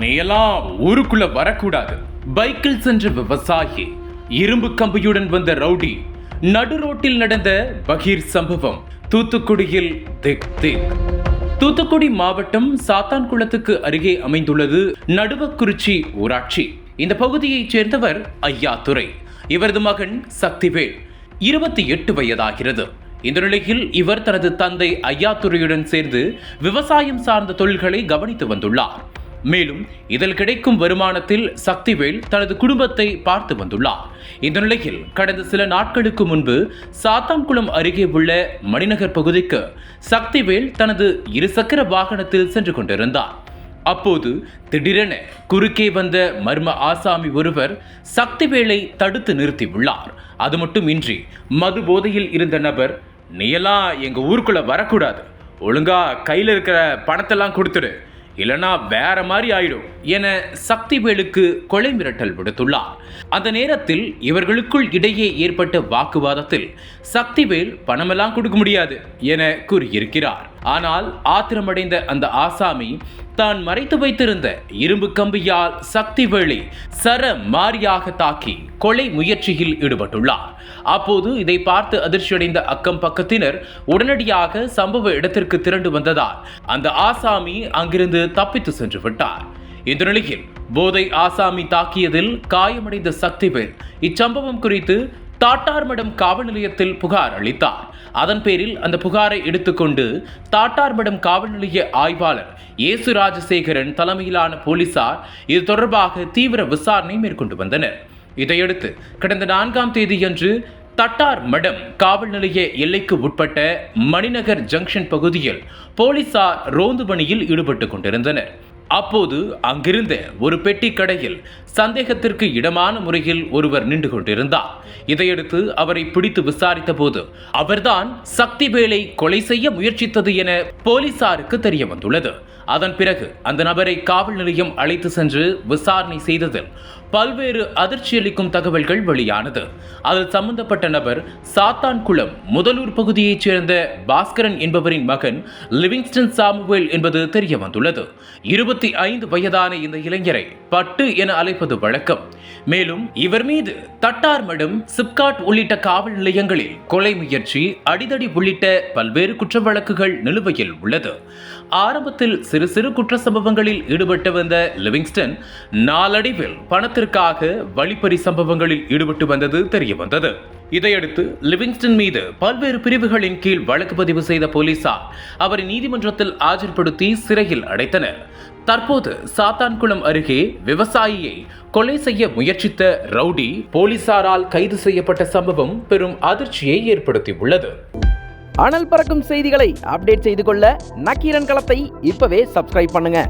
நீயெல்லாம் ஊருக்குள்ள வரக்கூடாது. பைக்கில் சென்ற விவசாயி இரும்பு கம்பியுடன் வந்த ரவுடி நடு ரோட்டில் நடந்த பகீர் சம்பவம் தூத்துக்குடியில் திக் திக். தூத்துக்குடி மாவட்டம் சாத்தான்குளத்துக்கு அருகே அமைந்துள்ளது நடுவக்குறிச்சி ஊராட்சி. இந்த பகுதியைச் சேர்ந்தவர் ஐயாதுரை இவரது மகன் சக்திவேல். இருபத்தி எட்டு வயதாகிறது. இந்த நிலையில் இவர் தனது தந்தை ஐயாத்துறையுடன் சேர்ந்து விவசாயம் சார்ந்த தொழில்களை கவனித்து வந்துள்ளார். மேலும் இதில் கிடைக்கும் வருமானத்தில் சக்திவேல் தனது குடும்பத்தை பார்த்து வந்துள்ளார். இந்த நிலையில் கடந்த சில நாட்களுக்கு முன்பு சாத்தான்குளம் அருகே உள்ள மணிநகர் பகுதிக்கு சக்திவேல் தனது இருசக்கர வாகனத்தில் சென்று கொண்டிருந்தார். அப்போது திடீரென குறுக்கே வந்த மர்ம ஆசாமி ஒருவர் சக்திவேலை தடுத்து நிறுத்தியுள்ளார். அது மட்டுமின்றி மது போதையில் இருந்த நபர் நீயெல்லாம் எங்கள் ஊருக்குள்ளே வரக்கூடாது. ஒழுங்கா கையில் இருக்கிற பணத்தெல்லாம் கொடுத்துடு. இல்லனா வேற மாதிரி ஆயிடும் என சக்திவேலுக்கு கொலை மிரட்டல் விடுத்துள்ளார். அந்த நேரத்தில் இவர்களுக்குள் இடையே ஏற்பட்ட வாக்குவாதத்தில் சக்திவேல் பணமெல்லாம் கொடுக்க முடியாது என கூறியிருக்கிறார். ஆனால் ஆத்திரமடைந்த அந்த ஆசாமி தான் மறைத்து வைத்திருந்த இரும்பு கம்பியால் சக்தி வழி சர மாரியாக தாக்கி கொலை முயற்சியில் ஈடுபட்டுள்ளார். அப்போது இதை பார்த்து அதிர்ச்சியடைந்த அக்கம் பக்கத்தினர் உடனடியாக சம்பவ இடத்திற்கு திரண்டு வந்ததால் அந்த ஆசாமி அங்கிருந்து தப்பித்து சென்று விட்டார். இந்த நிலையில் போதை ஆசாமி தாக்கியதில் காயமடைந்த சக்திவேல் இச்சம்பவம் குறித்து தாட்டார்மடம் காவல் நிலையத்தில் புகார் அளித்தார். அதன் பேரில் அந்த புகாரை எடுத்துக்கொண்டு தாட்டார்மடம் காவல் நிலைய ஆய்வாளர் இயேசு ராஜசேகரன் தலைமையிலான போலீசார் இது தொடர்பாக தீவிர விசாரணை மேற்கொண்டு வந்தனர். இதையடுத்து கடந்த நான்காம் தேதியன்று தட்டார் மடம் காவல் நிலைய எல்லைக்கு உட்பட்ட மணிநகர் ஜங்ஷன் பகுதியில் போலீசார் ரோந்து பணியில் ஈடுபட்டு கொண்டிருந்தனர். அப்போது அங்கிருந்த ஒரு பெட்டி கடையில் சந்தேகத்திற்கு இடமான முறையில் ஒருவர் நின்று கொண்டிருந்தார். இதையடுத்து அவரை பிடித்து விசாரித்த போது அவர்தான் சக்திவேலை கொலை செய்ய முயற்சித்தது என போலீசாருக்கு தெரிய வந்துள்ளது அதன் பிறகு அந்த நபரை காவல் நிலையம் அழைத்து சென்று விசாரணை செய்ததில் பல்வேறு அதிர்ச்சியளிக்கும் தகவல்கள் வெளியானது. அதில் சம்பந்தப்பட்ட நபர் சாத்தான்குளம் முதலூர் பகுதியைச் சேர்ந்த பாஸ்கரன் என்பவரின் மகன் லிவிங்ஸ்டன் சாமுவேல் என்பது தெரிய வந்துள்ளது இருபத்தி ஐந்து வயதான இந்த இளைஞரை பட்டு என அழைப்பது வழக்கம். மேலும் இவர் மீது தட்டார் மடம் சிப்காட் உள்ளிட்ட காவல் நிலையங்களில் கொலை முயற்சி அடிதடி உள்ளிட்ட பல்வேறு குற்ற வழக்குகள் நிலுவையில் உள்ளது. ஆரம்பத்தில் சிறு சிறு குற்ற சம்பவங்களில் ஈடுபட்டு வந்த லிவிங்ஸ்டன் நாளடைவில் பணத்திற்காக வழிப்பறி சம்பவங்களில் ஈடுபட்டு வந்தது தெரிய வந்தது இதையடுத்து லிவிங்ஸ்டன் மீது பல்வேறு பிரிவுகளின் கீழ் வழக்கு பதிவு செய்த போலீசார் அவரை நீதிமன்றத்தில் ஆஜர்படுத்தி சிறையில் அடைத்தனர். தற்போது சாத்தான்குளம் அருகே விவசாயியை கொலை செய்ய முயற்சித்த ரவுடி போலீசாரால் கைது செய்யப்பட்ட சம்பவம் பெரும் அதிர்ச்சியை ஏற்படுத்தியுள்ளது. அனல் பறக்கும் செய்திகளை அப்டேட் செய்து கொள்ள நக்கீரன் களத்தை இப்பவே சப்ஸ்கிரைப் பண்ணுங்க.